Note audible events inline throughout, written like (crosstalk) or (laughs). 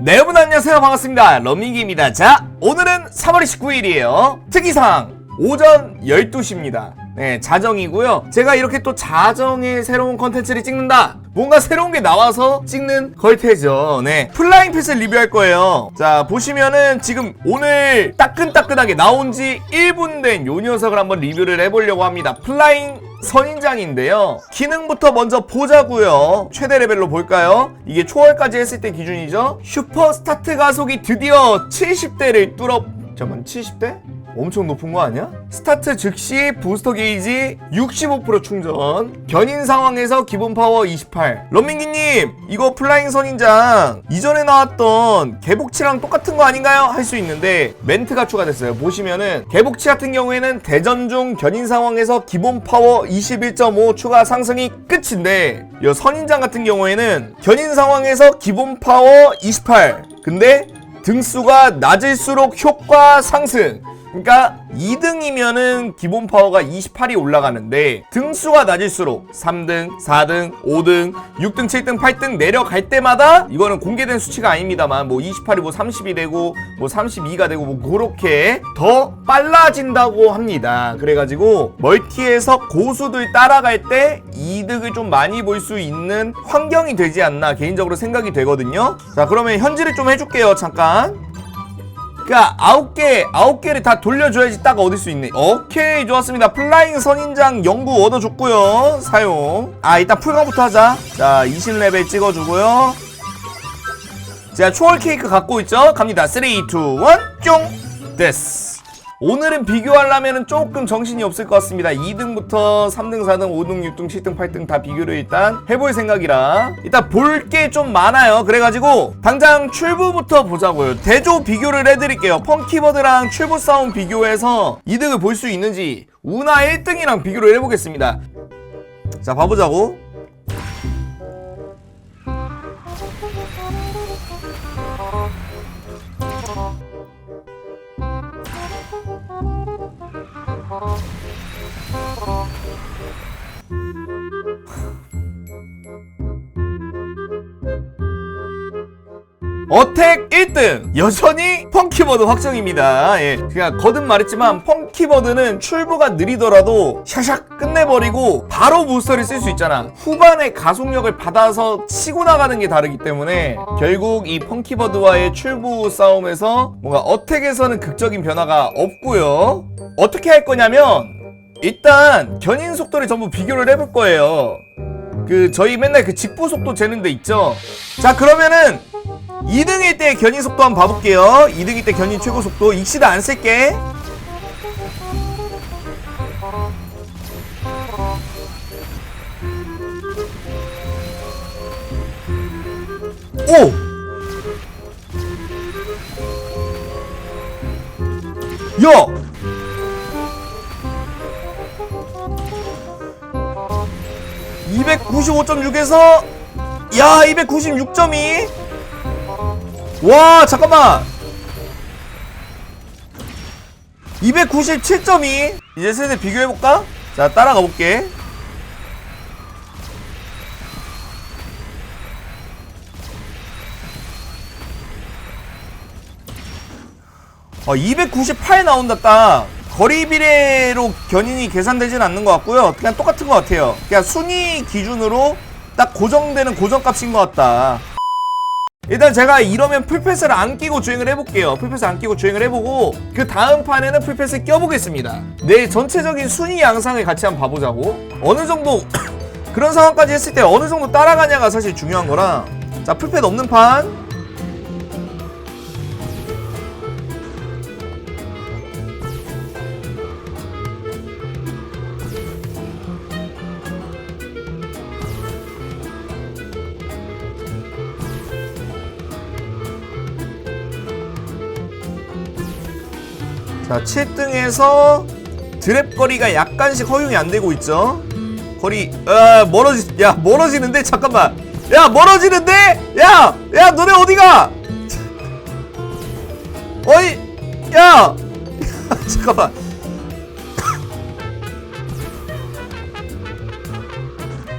네 여러분 안녕하세요. 반갑습니다. 러밍기입니다. 자 오늘은 3월 29일이에요. 특이사항. 오전 12시입니다. 네 자정이고요. 제가 이렇게 또 자정에 새로운 컨텐츠를 찍는다. 뭔가 새로운 게 나와서 찍는 걸테죠. 네 플라잉 패스 리뷰할 거예요. 자 보시면은 지금 오늘 따끈따끈하게 나온 지 1분 된 요 녀석을 한번 리뷰를 해보려고 합니다. 플라잉 선인장인데요. 기능부터 먼저 보자고요. 최대 레벨로 볼까요? 이게 초월까지 했을 때 기준이죠. 슈퍼 스타트 가속이 드디어 70대를 뚫어 잠깐 70대? 엄청 높은 거 아니야? 스타트 즉시 부스터 게이지 65% 충전. 견인 상황에서 기본 파워 28 런민기님 이거 플라잉 선인장. 이전에 나왔던 개복치랑 똑같은 거 아닌가요? 할 수 있는데 멘트가 추가됐어요. 보시면은 개복치 같은 경우에는 대전 중 견인 상황에서 기본 파워 21.5 추가 상승이 끝인데 이 선인장 같은 경우에는 견인 상황에서 기본 파워 28 근데 등수가 낮을수록 효과 상승 그러니까 2등이면은 기본 파워가 28이 올라가는데 등수가 낮을수록 3등, 4등, 5등, 6등, 7등, 8등 내려갈 때마다 이거는 공개된 수치가 아닙니다만 뭐 28이 뭐 30이 되고 뭐 32가 되고 뭐 그렇게 더 빨라진다고 합니다. 그래가지고 멀티에서 고수들 따라갈 때 이득을 좀 많이 볼 수 있는 환경이 되지 않나 개인적으로 생각이 되거든요. 자 그러면 현질을 좀 해줄게요 잠깐. 그니까 아홉 개 아홉 개를 다 돌려줘야지 딱 얻을 수 있네. 오케이 좋았습니다. 플라잉 선인장 영구 얻어줬고요. 사용. 아 일단 풀강부터 하자. 자 20레벨 찍어주고요. 자 초월 케이크 갖고 있죠. 갑니다. 3, 2, 1, 쫑. 됐어. 오늘은 비교하려면 조금 정신이 없을 것 같습니다. 2등부터 3등, 4등, 5등, 6등, 7등, 8등 다 비교를 일단 해볼 생각이라 일단 볼 게 좀 많아요. 그래가지고 당장 출부부터 보자고요. 대조 비교를 해드릴게요. 펑키버드랑 출부 싸움 비교해서 이득을 볼 수 있는지 우나 1등이랑 비교를 해보겠습니다. 자 봐보자고. 어택 1등. 여전히 펑키버드 확정입니다. 예, 그냥 거듭 말했지만 펑키버드는 출부가 느리더라도 샤샥 끝내버리고 바로 부스터를 쓸 수 있잖아. 후반에 가속력을 받아서 치고 나가는 게 다르기 때문에 결국 이 펑키버드와의 출부 싸움에서 뭔가 어택에서는 극적인 변화가 없고요. 어떻게 할 거냐면 일단 견인 속도를 전부 비교를 해볼 거예요. 그 저희 맨날 그 직보 속도 재는 데 있죠? 자 그러면은 2등일 때 견인 속도 한번 봐볼게요 2등일 때 견인 최고 속도 익시드 안 쓸게 오! 야! (295.6에서) 야 (296.2) 와 잠깐만. 297.2 이제 슬슬 비교해볼까? 자 따라가 볼게. 어, 298 나온다 딱. 거리 비례로 견인이 계산되진 않는 것 같고요. 그냥 똑같은 것 같아요. 그냥 순위 기준으로 딱 고정되는 고정값인 것 같다 일단 제가 이러면 풀패스를 안 끼고 주행을 해볼게요. 풀패스 안 끼고 주행을 해보고 그 다음 판에는 풀패스 껴보겠습니다. 내 전체적인 순위 양상을 같이 한번 봐보자고. 어느 정도 (coughs) 그런 상황까지 했을 때 어느 정도 따라가냐가 사실 중요한 거라. 자 풀패드 없는 판 자, 7등에서 드랩 거리가 약간씩 허용이 안 되고 있죠. 거리, 아, 멀어지, 야, 멀어지는데? 잠깐만. 야, 멀어지는데? 야! 야, 너네 어디가? 어이, 야! (laughs) 잠깐만.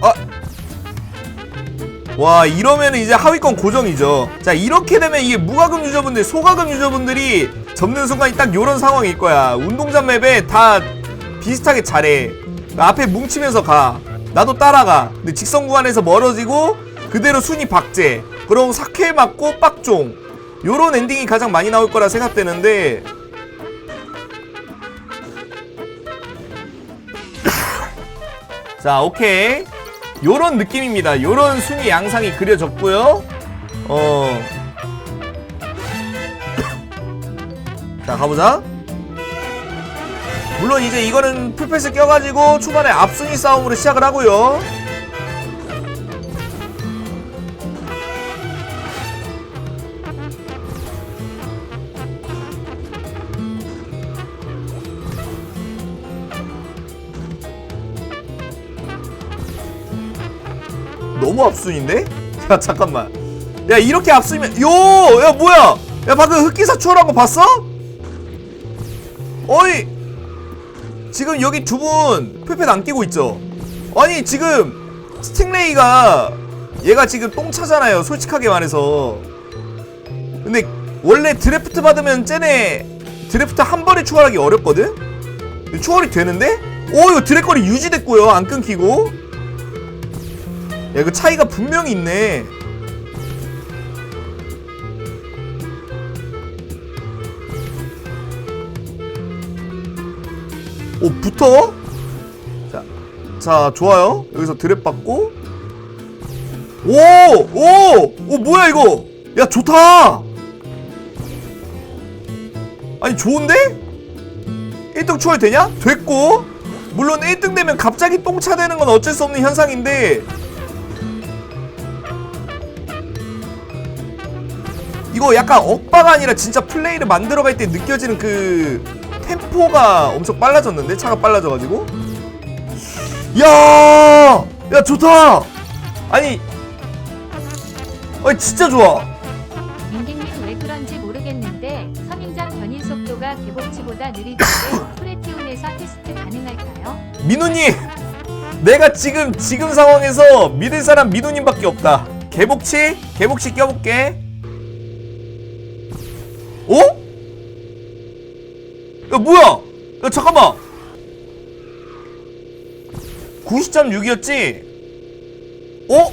아, (laughs) 와 이러면 이제 하위권 고정이죠 자 이렇게 되면 이게 무과금 유저분들 소과금 유저분들이 접는 순간이 딱 요런 상황일 거야. 운동장 맵에 다 비슷하게 잘해. 앞에 뭉치면서 가. 나도 따라가. 근데 직선 구간에서 멀어지고 그대로 순위 박제. 그럼 사케 맞고 빡종. 요런 엔딩이 가장 많이 나올 거라 생각되는데. 자 오케이. 요런 느낌입니다. 요런 순위 양상이 그려졌고요. 어. 자 가보자. 물론 이제 이거는 풀패스 껴가지고 초반에 앞순위 싸움으로 시작을 하고요. 너무 앞순인데? (laughs) 야 잠깐만. 야 이렇게 앞순이면 요 야 뭐야? 야 방금 흑기사 추월한 거 봤어? 어이 지금 여기 두 분 풀패드 안 끼고 있죠? 아니 지금 스팅레이가 얘가 지금 똥 차잖아요 솔직하게 말해서 근데 원래 드래프트 받으면 쟤네 드래프트 한 번에 추월하기 어렵거든? 추월이 되는데? 오 이거 드래거리 유지됐고요 안 끊기고 야 이거 차이가 분명히 있네 오 붙어? 자, 자 좋아요 여기서 드랩 받고 오! 오! 오 뭐야 이거 야 좋다 아니 좋은데? 1등 추월 되냐? 됐고 물론 1등 되면 갑자기 똥차 되는 건 어쩔 수 없는 현상인데 이거 약간 억바가 아니라 진짜 플레이를 만들어갈 때 느껴지는 그 템포가 엄청 빨라졌는데 차가 빨라져가지고 야, 야 좋다. 아니, 아니 진짜 좋아. 민객님 왜 그런지 모르겠는데 선인장 견인 속도가 개복치보다 느리던데 (coughs) 프레티온에서 테스트 가능할까요? 민우님, 내가 지금 지금 상황에서 믿을 사람 민우님밖에 없다. 개복치, 개복치 껴볼게. 어? 야 뭐야? 야 잠깐만. 90.6이었지? 어?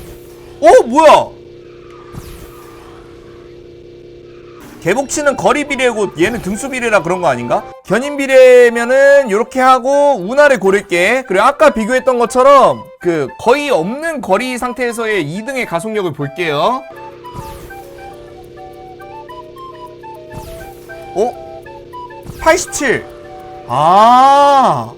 어 뭐야? 개복치는 거리 비례고 얘는 등수 비례라 그런 거 아닌가? 견인 비례면은 이렇게 하고 운하를 고를게. 그리고 아까 비교했던 것처럼 그 거의 없는 거리 상태에서의 2등의 가속력을 볼게요. 87. 아.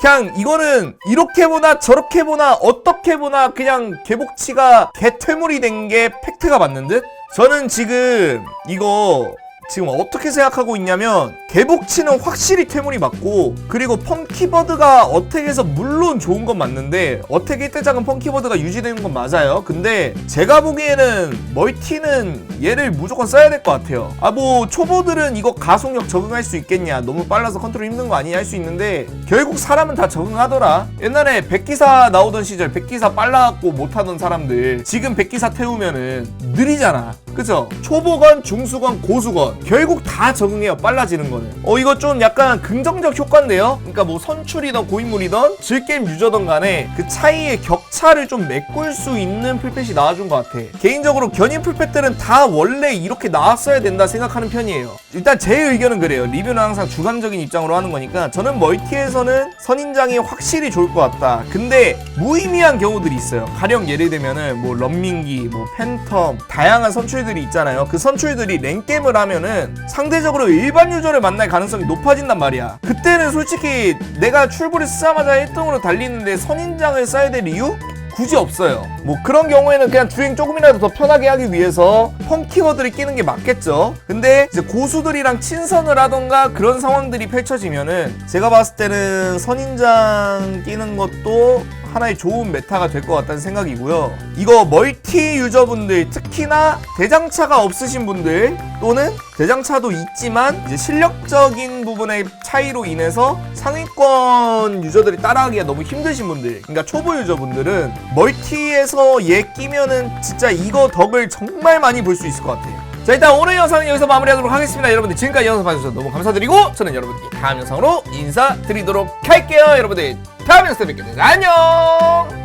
그냥 이거는 이렇게 보나 저렇게 보나 어떻게 보나 그냥 개복치가 개퇴물이 된 게 팩트가 맞는 듯? 저는 지금 이거 지금 어떻게 생각하고 있냐면 개복치는 확실히 퇴물이 맞고 그리고 펑키버드가 어택에서 물론 좋은 건 맞는데 어택 1대장은 펑키버드가 유지되는 건 맞아요. 근데 제가 보기에는 멀티는 얘를 무조건 써야 될 것 같아요. 아 뭐 초보들은 이거 가속력 적응할 수 있겠냐. 너무 빨라서 컨트롤 힘든 거 아니냐 할 수 있는데 결국 사람은 다 적응하더라. 옛날에 백기사 나오던 시절 백기사 빨라갖고 못하던 사람들 지금 백기사 태우면은 느리잖아 그죠? 초보건 중수건 고수건 결국 다 적응해요. 빨라지는 거는. 어 이거 좀 약간 긍정적 효과인데요? 그러니까 뭐 선출이던 고인물이던 즐게임 유저던 간에 그 차이의 격차를 좀 메꿀 수 있는 풀펫이 나와준 것 같아. 개인적으로 견인 풀펫들은 다 원래 이렇게 나왔어야 된다 생각하는 편이에요. 일단 제 의견은 그래요. 리뷰는 항상 주관적인 입장으로 하는 거니까 저는 멀티에서는 선인장이 확실히 좋을 것 같다. 근데 무의미한 경우들이 있어요. 가령 예를 들면은 뭐 런민기 뭐 팬텀 다양한 선출 들이 있잖아요 그 선출들이 랭겜을 하면은 상대적으로 일반 유저를 만날 가능성이 높아진단 말이야 그때는 솔직히 내가 출구를 쓰자마자 1등으로 달리는데 선인장을 써야 될 이유? 굳이 없어요. 뭐 그런 경우에는 그냥 주행 조금이라도 더 편하게 하기 위해서 펑키워드를 끼는 게 맞겠죠. 근데 이제 고수들이랑 친선을 하던가 그런 상황들이 펼쳐지면은 제가 봤을 때는 선인장 끼는 것도 하나의 좋은 메타가 될 것 같다는 생각이고요. 이거 멀티 유저분들 특히나 대장차가 없으신 분들 또는 대장차도 있지만 이제 실력적인 부분의 차이로 인해서 상위권 유저들이 따라하기가 너무 힘드신 분들 그러니까 초보 유저분들은 멀티에서 얘 끼면은 진짜 이거 덕을 정말 많이 볼 수 있을 것 같아요. 자 일단 오늘 영상은 여기서 마무리하도록 하겠습니다. 여러분들 지금까지 영상 봐주셔서 너무 감사드리고 저는 여러분께 다음 영상으로 인사드리도록 할게요. 여러분들 다음 영상에 뵙겠습니다 안녕